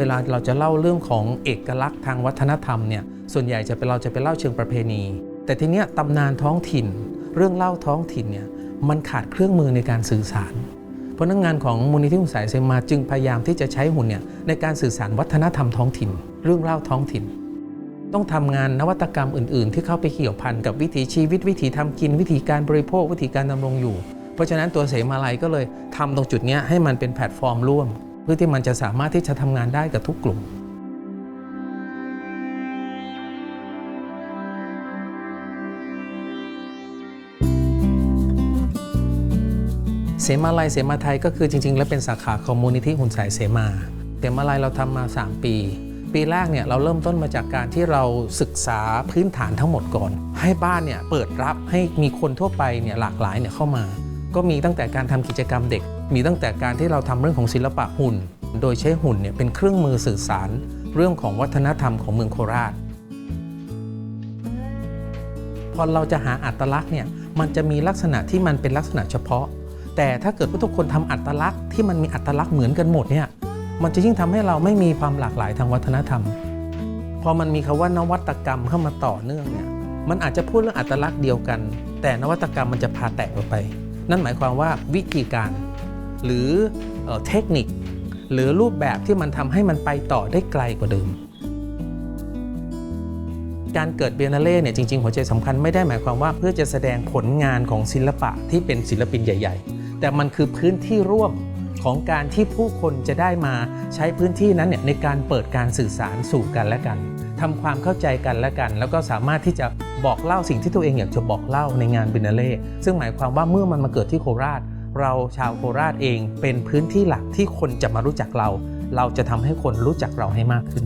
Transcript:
เวลาเราจะเล่าเรื่องของเอกลักษณ์ทางวัฒนธรรมเนี่ยส่วนใหญ่จะเป็นเราจะไปเล่าเชิงประเพณี แต่ทีเนี้ยตำนานท้องถิ่น เรื่องเล่าท้องถิ่นเนี่ยมันขาดเครื่องมือในการสื่อสาร เพราะนักงานของมูลนิธิหุ่นสายเซมาจึงพยายามที่จะใช้หุ่นเนี่ยในการสื่อสารวัฒนธรรมท้องถิ่น เรื่องเล่าท้องถิ่น ต้องทำงานนวัตกรรมอื่น ๆ ที่เข้าไปเกี่ยวพันกับวิถีชีวิตวิถีทำกินวิธีการบริโภควิธีการดำรงอยู่ เพราะฉะนั้นตัวเสมาลัยก็เลยทำตรงจุดเนี้ยให้มันเป็นแพลตฟอร์มร่วม เพื่อที่มันจะสามารถที่จะทำงานได้กับทุกกลุ่มเสมาลัยเสมาไทยก็คือจริง ๆ แล้วเป็นสาขาของมูลนิธิหุ่นสายเสมาเสมาลัยเราทำมา 3 ปี ปีแรกเนี่ยเราเริ่มต้นมาจากการที่เราศึกษาพื้นฐานทั้งหมดก่อน ให้บ้านเนี่ยเปิดรับให้มีคนทั่วไปเนี่ยหลากหลายเนี่ยเข้ามา ก็มีตั้งแต่การทำกิจกรรมเด็ก มีตั้งแต่การที่เราทำเรื่องของศิลปะหุ่น โดยใช้หุ่นเนี่ยเป็นเครื่องมือสื่อสาร เรื่องของวัฒนธรรมของเมืองโคราช พอเราจะหาอัตลักษณ์เนี่ยมันจะมีลักษณะที่มันเป็นลักษณะเฉพาะ แต่ถ้าเกิดว่าทุกคนทำอัตลักษณ์ที่มันมีอัตลักษณ์เหมือนกันหมดเนี่ยมันจะยิ่งทำให้เราไม่มีความหลากหลายทางวัฒนธรรม พอมันมีคำว่านวัตกรรมเข้ามาต่อเนื่องเนี่ยมันอาจจะพูดเรื่องอัตลักษณ์เดียวกัน แต่นวัตกรรมมันจะพาแตกออกไป นั่นหมายความว่าวิธีการ หรือเทคนิค หรือรูปแบบที่มันทำให้มันไปต่อได้ไกลกว่าเดิม การเกิดเบียนาเล่เนี่ยจริงๆ หัวใจสำคัญไม่ได้หมายความว่าเพื่อจะแสดงผลงานของศิลปะที่เป็นศิลปินใหญ่ ๆ แต่มันคือพื้นที่ร่วมของการที่ผู้คนจะได้มาใช้พื้นที่นั้นเนี่ยในการเปิดการสื่อสารสู่กันและกันทำความเข้าใจกันและกัน แล้วก็สามารถที่จะบอกเล่าสิ่งที่ตัวเองอยากจะบอกเล่าในงานบินาเล่ซึ่งหมายความว่าเมื่อมันมาเกิดที่โคราช เราชาวโคราชเองเป็นพื้นที่หลักที่คนจะมารู้จักเรา เราจะทำให้คนรู้จักเราให้มากขึ้น